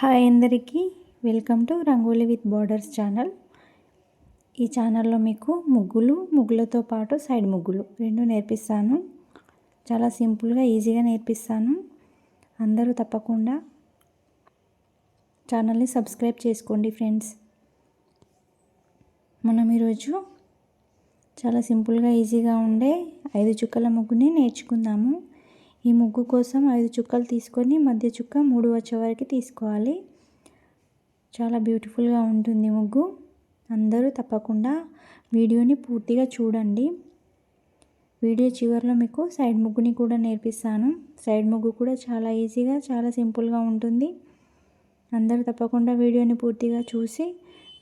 Hi అందరికీ. Welcome to rangoli with borders channel. ఈ ఛానల్లో మీకు ముగ్గులు ముగ్గులతో పాటు సైడ్ ముగ్గులు రెండు నేర్పిస్తాను. చాలా సింపుల్గా ఈజీగా నేర్పిస్తాను. అందరూ తప్పకుండా ఛానల్ని సబ్స్క్రైబ్ చేసుకోండి ఫ్రెండ్స్. మనం ఈరోజు చాలా సింపుల్గా ఈజీగా ఉండే ఐదు చుక్కల ముగ్గుని నేర్చుకుందాము. ఈ ముగ్గు కోసం ఐదు చుక్కలు తీసుకొని మధ్య చుక్క మూడు వచ్చే వరకు తీసుకోవాలి. చాలా బ్యూటిఫుల్గా ఉంటుంది ముగ్గు. అందరూ తప్పకుండా వీడియోని పూర్తిగా చూడండి. వీడియో చివరిలో మీకు సైడ్ ముగ్గుని కూడా నేర్పిస్తాను. సైడ్ ముగ్గు కూడా చాలా ఈజీగా చాలా సింపుల్గా ఉంటుంది. అందరూ తప్పకుండా వీడియోని పూర్తిగా చూసి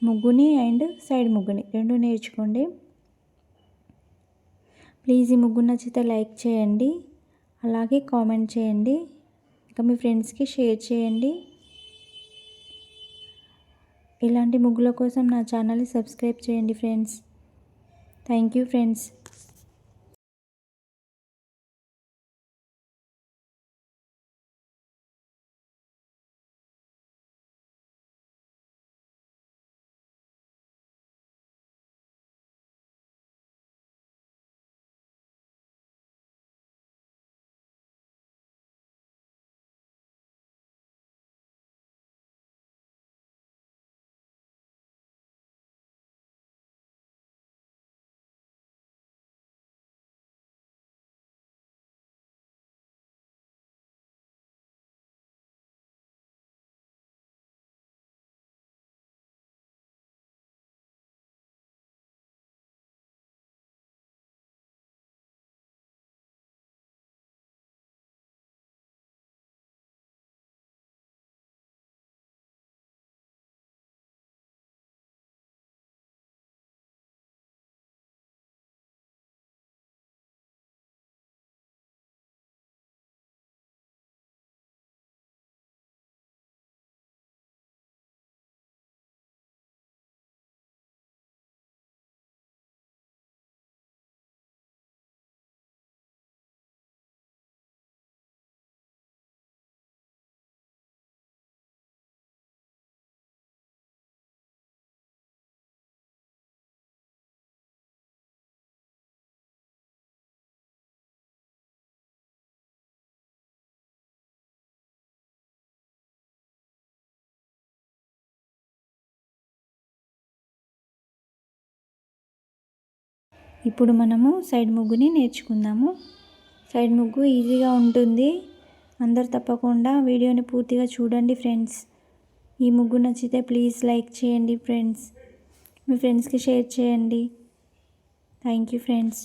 ముగ్గుని అండ్ సైడ్ ముగ్గుని రెండు నేర్చుకోండి. ప్లీజ్ ఈ ముగ్గు నచ్చితే లైక్ చేయండి. అలాగే కామెంట్ చేయండి. ఇంకా మీ ఫ్రెండ్స్కి షేర్ చేయండి. ఇలాంటి ముగ్గుల కోసం నా ఛానల్ని సబ్స్క్రైబ్ చేయండి ఫ్రెండ్స్. Thank you friends. ఇప్పుడు మనము సైడ్ ముగ్గుని నేర్చుకుందాము. సైడ్ ముగ్గు ఈజీగా ఉంటుంది. అందరు తప్పకుండా వీడియోని పూర్తిగా చూడండి ఫ్రెండ్స్. ఈ ముగ్గు నచ్చితే ప్లీజ్ లైక్ చేయండి ఫ్రెండ్స్. మీ ఫ్రెండ్స్కి షేర్ చేయండి. Thank you friends.